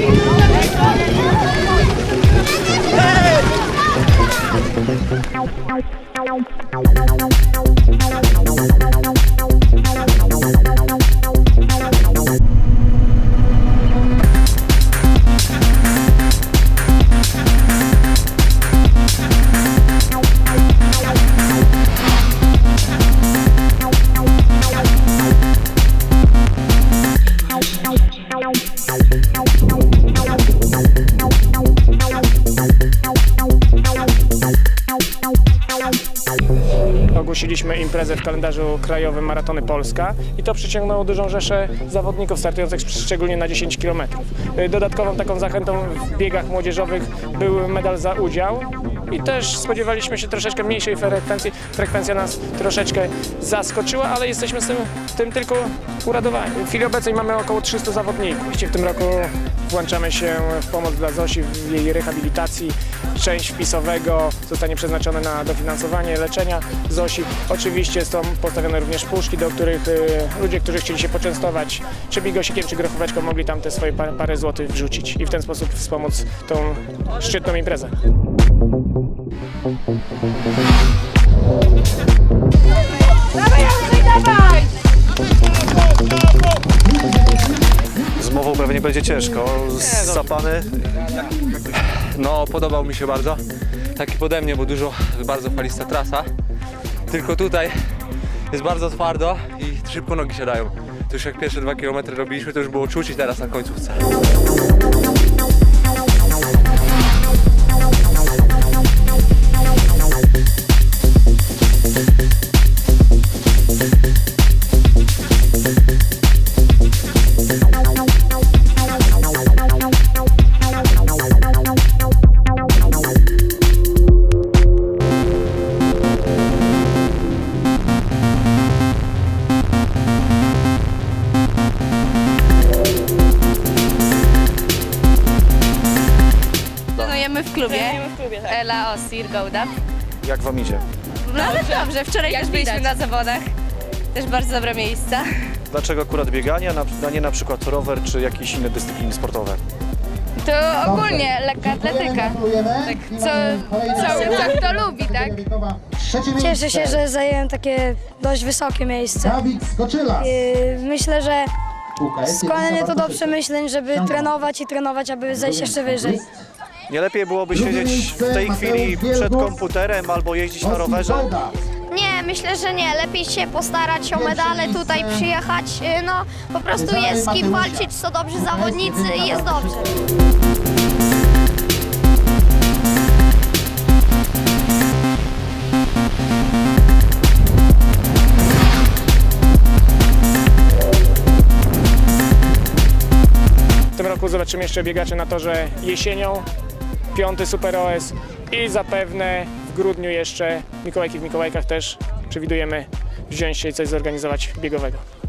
Hey! Ogłosiliśmy imprezę w kalendarzu krajowym Maratony Polska i to przyciągnęło dużą rzeszę zawodników startujących szczególnie na 10 km. Dodatkową taką zachętą w biegach młodzieżowych był medal za udział i też spodziewaliśmy się troszeczkę mniejszej frekwencji. Frekwencja nas troszeczkę zaskoczyła, ale jesteśmy z tym, tym tylko uradowani. W chwili obecnej mamy około 300 zawodników. W tym roku włączamy się w pomoc dla Zosi w jej rehabilitacji. Część wpisowego zostanie przeznaczona na dofinansowanie leczenia Zosi. Oczywiście są postawione również puszki, do których y, ludzie, którzy chcieli się poczęstować czy bigosikiem, czy grochóweczką, mogli tam te swoje parę, parę złotych wrzucić i w ten sposób wspomóc tą szczytną imprezę. Dawaj, Andrzej, dawaj! Z mową pewnie będzie ciężko. Zapany. No, podobał mi się bardzo. Taki pode mnie, bo dużo, bardzo falista trasa. Tylko tutaj jest bardzo twardo i szybko nogi siadają. To już jak pierwsze dwa kilometry robiliśmy, to już było czuć i teraz na końcówce. Trenujemy w klubie. Ela Osir Gołda. Jak wam idzie? No ale dobrze, wczoraj też byliśmy na zawodach. Też bardzo dobre miejsca. Dlaczego akurat bieganie, a nie na przykład rower czy jakieś inne dyscypliny sportowe? To ogólnie lekka atletyka. Tak, co, co, co kto lubi, tak? Cieszę się, że zajęłem takie dość wysokie miejsce. Dawid Skoczyla. Yy, Myślę, że skłania mnie to do przemyśleń, żeby trenować i trenować, aby zejść jeszcze wyżej. Nie lepiej byłoby siedzieć w tej chwili przed komputerem albo jeździć na rowerze? Nie, myślę, że nie. Lepiej się postarać o medale, tutaj przyjechać. y, No, po prostu jest z kim walczyć, są dobrzy zawodnicy i jest dobrze. W tym roku zobaczymy jeszcze biegaczy na torze jesienią, piąty Super OS i zapewne w grudniu jeszcze Mikołajki w Mikołajkach też przewidujemy wziąć się i coś zorganizować biegowego.